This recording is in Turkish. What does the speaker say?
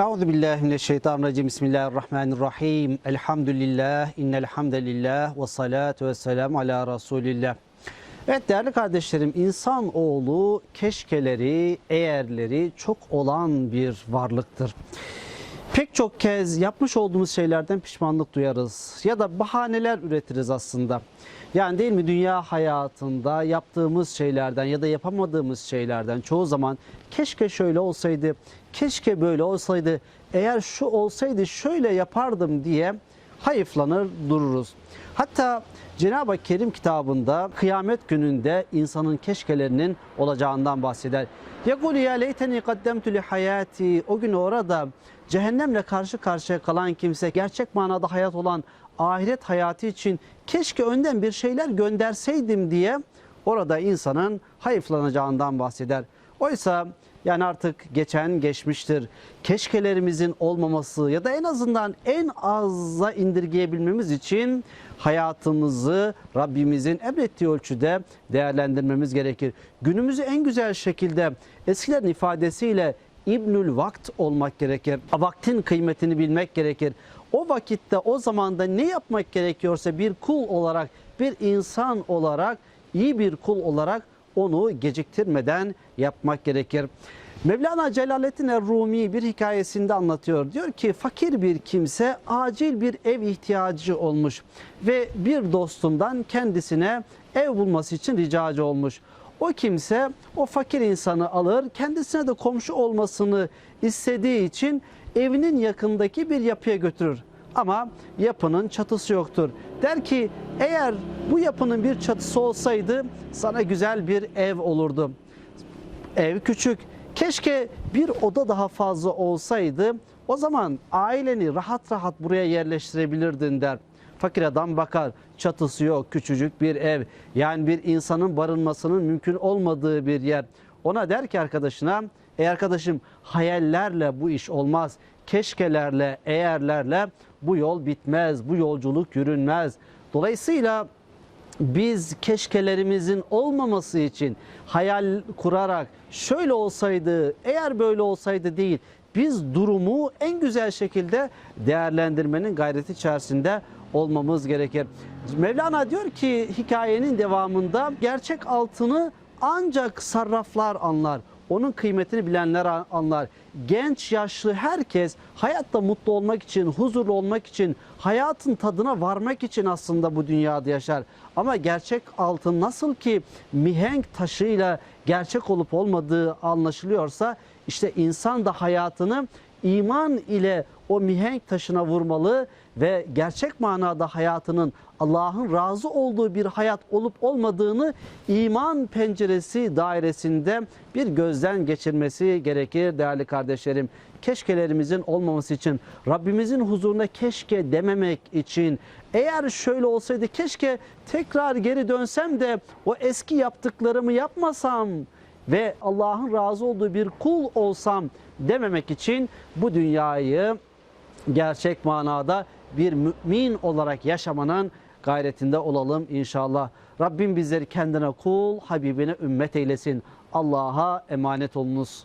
Euzu billahi mineşşeytanirracim. Bismillahirrahmanirrahim. Elhamdülillah, innel hamdelillah ve salatu ve selamu ala Resulillah. Evet değerli kardeşlerim, insan oğlu keşkeleri, eğerleri çok olan bir varlıktır. Pek çok kez yapmış olduğumuz şeylerden pişmanlık duyarız ya da bahaneler üretiriz aslında. Yani değil mi dünya hayatında yaptığımız şeylerden ya da yapamadığımız şeylerden çoğu zaman keşke şöyle olsaydı, keşke böyle olsaydı, eğer şu olsaydı şöyle yapardım diye hayıflanır dururuz. Hatta Cenab-ı Kerim kitabında kıyamet gününde insanın keşkelerinin olacağından bahseder. Yekul ya leyteni kaddemtu li hayati. O gün orada cehennemle karşı karşıya kalan kimse gerçek manada hayat olan ahiret hayatı için keşke önden bir şeyler gönderseydim diye orada insanın hayıflanacağından bahseder. Oysa yani artık geçen geçmiştir. Keşkelerimizin olmaması ya da en azından en azza indirgeyebilmemiz için hayatımızı Rabbimizin emrettiği ölçüde değerlendirmemiz gerekir. Günümüzü en güzel şekilde eskilerin ifadesiyle İbnül Vakt olmak gerekir. Vaktin kıymetini bilmek gerekir. O vakitte o zamanda ne yapmak gerekiyorsa bir kul olarak, bir insan olarak, iyi bir kul olarak onu geciktirmeden yapmak gerekir. Mevlana Celaleddin Er-Rumi bir hikayesinde anlatıyor. Diyor ki fakir bir kimse acil bir ev ihtiyacı olmuş ve bir dostundan kendisine ev bulması için ricacı olmuş. O kimse o fakir insanı alır, kendisine de komşu olmasını istediği için evinin yakındaki bir yapıya götürür. Ama yapının çatısı yoktur. Der ki eğer bu yapının bir çatısı olsaydı sana güzel bir ev olurdu. Ev küçük. Keşke bir oda daha fazla olsaydı o zaman aileni rahat rahat buraya yerleştirebilirdin der. Fakir adam bakar çatısı yok küçücük bir ev yani bir insanın barınmasının mümkün olmadığı bir yer. Ona der ki arkadaşına ey arkadaşım hayallerle bu iş olmaz. Keşkelerle eğerlerle bu yol bitmez bu yolculuk yürünmez. Dolayısıyla biz keşkelerimizin olmaması için hayal kurarak şöyle olsaydı, eğer böyle olsaydı değil, biz durumu en güzel şekilde değerlendirmenin gayreti içerisinde olmamız gerekir. Mevlana diyor ki hikayenin devamında gerçek altını ancak sarraflar anlar. Onun kıymetini bilenler anlar. Genç, yaşlı herkes hayatta mutlu olmak için, huzurlu olmak için, hayatın tadına varmak için aslında bu dünyada yaşar. Ama gerçek altın nasıl ki mihenk taşıyla gerçek olup olmadığı anlaşılıyorsa işte insan da hayatını iman ile o mihenk taşına vurmalı ve gerçek manada hayatının Allah'ın razı olduğu bir hayat olup olmadığını iman penceresi dairesinde bir gözden geçirmesi gerekir değerli kardeşlerim. Keşkelerimizin olmaması için, Rabbimizin huzuruna keşke dememek için, eğer şöyle olsaydı keşke tekrar geri dönsem de o eski yaptıklarımı yapmasam ve Allah'ın razı olduğu bir kul olsam dememek için bu dünyayı gerçek manada bir mümin olarak yaşamanın gayretinde olalım inşallah. Rabbim bizleri kendine kul, Habibine ümmet eylesin. Allah'a emanet olunuz.